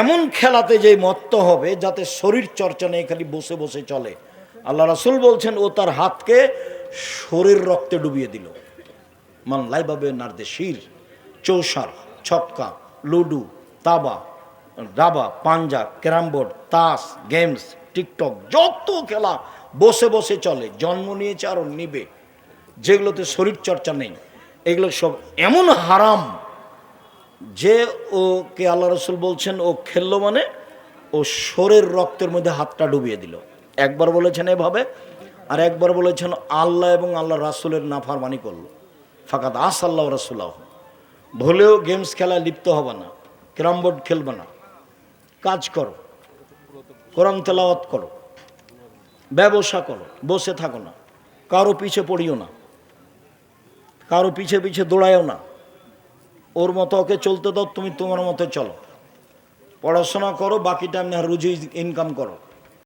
এমন খেলাতে যে মত্ত হবে যাতে শরীর চর্চা নেই, খালি বসে বসে চলে। আল্লাহ রাসুল বলছেন, ও তার হাতকে শরীর রক্তে ডুবিয়ে দিল। মান লাইবাবে নার্দে শির, চৌসার, ছক্কা, লুডু, তাবা দাবা পাঞ্জা, ক্যারাম বোর্ড, তাস, গেমস, টিকটক, যত খেলা বসে বসে চলে, জন্ম নিয়েছে আরও নিবে। যেগুলোতে শরীর চর্চা নেই, এগুলো সব এমন হারাম যে ওকে আল্লাহ রসুল বলছেন, ও খেললো মানে ও শরীর রক্তের মধ্যে হাতটা ডুবিয়ে দিল। একবার বলেছেন এভাবে, আর একবার বলেছেন আল্লাহ এবং আল্লাহ রাসুলের নাফারমানি করল। ফাঁকাত আস আল্লাহ রসুল্লাহ ভুলেও গেমস খেলায় লিপ্ত হবে না, ক্যারাম বোর্ড খেলবে না। কাজ করো, কোরআন তেলাওয়াত করো, ব্যবসা করো, বসে থাকো না, কারও পিছে পড়িও না, কারও পিছে পিছে দৌড়ায়ও না। ওর মতো ওকে চলতে দাও, তুমি তোমার মতো চলো। পড়াশোনা করো বাকি টাইম রুজি ইনকাম করো।